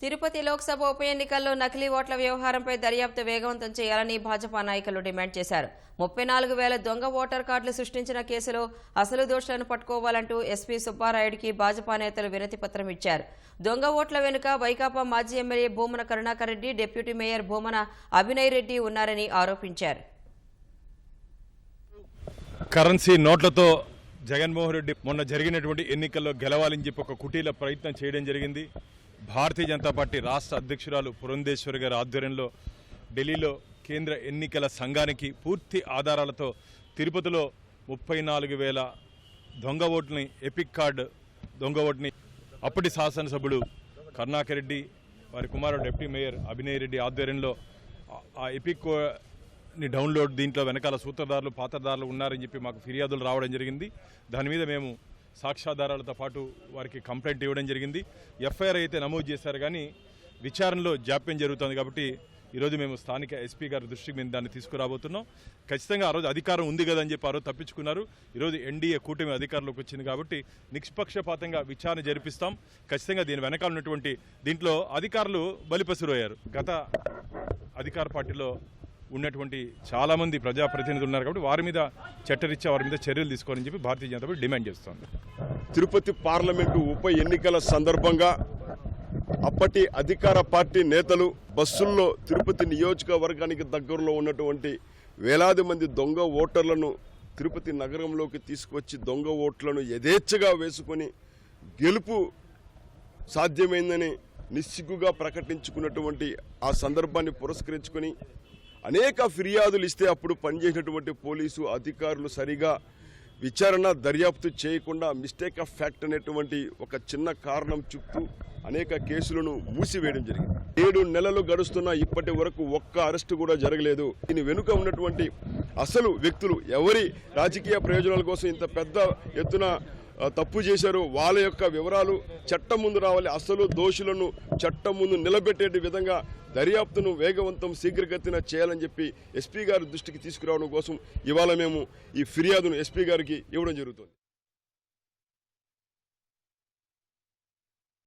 తిరుపతి లోక్సభ ఉప ఎన్నికల్లో నకిలీ ఓట్ల వ్యవహారంపై దర్యాప్తు వేగవంతం చేయాలని భాజపా నాయకులు డిమాండ్ చేశారు. ముప్పై నాలుగు వేల దొంగ ఓటర్ కార్డులు సృష్టించిన కేసులో అసలు దోషులను పట్టుకోవాలంటూ ఎస్పీ సుబ్బారాయుడికి భాజపా నేతలు వినతి పత్రం ఇచ్చారు. దొంగ ఓట్ల వెనుక వైకాపా మాజీ MLA Bhumana Karunakar Reddy deputy mayor Bhumana Abhinay Reddy ఉన్నారని ఆరోపించారు. కరెన్సీ నోట్లతో జగన్మోహన్ రెడ్డి మొన్న జరిగినటువంటి ఎన్నికల్లో గెలవాలని చెప్పి ఒక కుటీల ప్రయత్నం చేయడం జరిగింది. భారతీయ జనతా పార్టీ రాష్ట్ర అధ్యక్షురాలు పురంధేశ్వరి గారి ఆధ్వర్యంలో ఢిల్లీలో కేంద్ర ఎన్నికల సంఘానికి పూర్తి ఆధారాలతో తిరుపతిలో ముప్పై నాలుగు వేల దొంగ ఓటుని ఎపిక్ కార్డ్ దొంగ ఓట్ని అప్పటి శాసనసభ్యుడు కరుణాకర్ రెడ్డి వారి కుమారుడు డిప్యూటీ మేయర్ అభినయ్ రెడ్డి ఆధ్వర్యంలో ఆ- ఆ ఎపిక్ని డౌన్లోడ్ దీంట్లో వెనకాల సూత్రధారులు పాత్రధారులు ఉన్నారని చెప్పి మాకు ఫిర్యాదులు రావడం జరిగింది. దాని మీద మేము సాక్ష్యాధారాలతో పాటు వారికి కంప్లైంట్ ఇవ్వడం జరిగింది. ఎఫ్ఐఆర్ అయితే నమోదు చేశారు కానీ విచారణలో జాప్యం జరుగుతుంది కాబట్టి ఈరోజు మేము స్థానిక ఎస్పీ గారి దృష్టికి మేము దాన్ని తీసుకురాబోతున్నాం. ఖచ్చితంగా ఆ రోజు అధికారం ఉంది కదా అని చెప్పి ఆ రోజు తప్పించుకున్నారు. ఈరోజు ఎన్డీఏ కూటమి అధికారంలోకి వచ్చింది కాబట్టి నిష్పక్షపాతంగా విచారణ జరిపిస్తాం. ఖచ్చితంగా దీని వెనకాల ఉన్నటువంటి దీంట్లో అధికారులు బలిపసురయ్యారు గత అధికార పార్టీలో ఉన్నటువంటి చాలా మంది ప్రజాప్రతినిధులు ఉన్నారు కాబట్టి వారి మీద చట్టరీత్యా వారి మీద చర్యలు తీసుకోవాలని చెప్పి భారతీయ జనతా పార్టీ డిమాండ్ చేస్తోంది. తిరుపతి పార్లమెంటు ఉప ఎన్నికల సందర్భంగా అప్పటి అధికార పార్టీ నేతలు బస్సుల్లో తిరుపతి నియోజకవర్గానికి దగ్గరలో ఉన్నటువంటి వేలాది మంది దొంగ ఓటర్లను తిరుపతి నగరంలోకి తీసుకొచ్చి దొంగ ఓట్లను యథేచ్ఛగా వేసుకొని గెలుపు సాధ్యమైందని నిస్సిగ్గుగా ప్రకటించుకున్నటువంటి ఆ సందర్భాన్ని పురస్కరించుకొని అనేక ఫిర్యాదులు ఇస్తే అప్పుడు పనిచేసినటువంటి పోలీసు అధికారులు సరిగా విచారణ దర్యాప్తు చేయకుండా మిస్టేక్ ఆఫ్ ఫ్యాక్ట్ అనేటువంటి ఒక చిన్న కారణం చుట్టూ అనేక కేసులను మూసివేయడం జరిగింది. ఏడు నెలలు గడుస్తున్న ఇప్పటి వరకు ఒక్క అరెస్టు కూడా జరగలేదు. దీని వెనుక ఉన్నటువంటి అసలు వ్యక్తులు ఎవరి రాజకీయ ప్రయోజనాల కోసం ఇంత పెద్ద ఎత్తున తప్పు చేశారు. వాళ్ళ యొక్క వివరాలు చట్టం ముందు రావాలి. అసలు దోషులను చట్టం ముందు నిలబెట్టే విధంగా దర్యాప్తును వేగవంతం శీఘ్రగతిన చేయాలని చెప్పి ఎస్పీ గారి దృష్టికి తీసుకురావడం కోసం ఇవాళ మేము ఈ ఫిర్యాదును ఎస్పీ గారికి ఇవ్వడం జరుగుతుంది.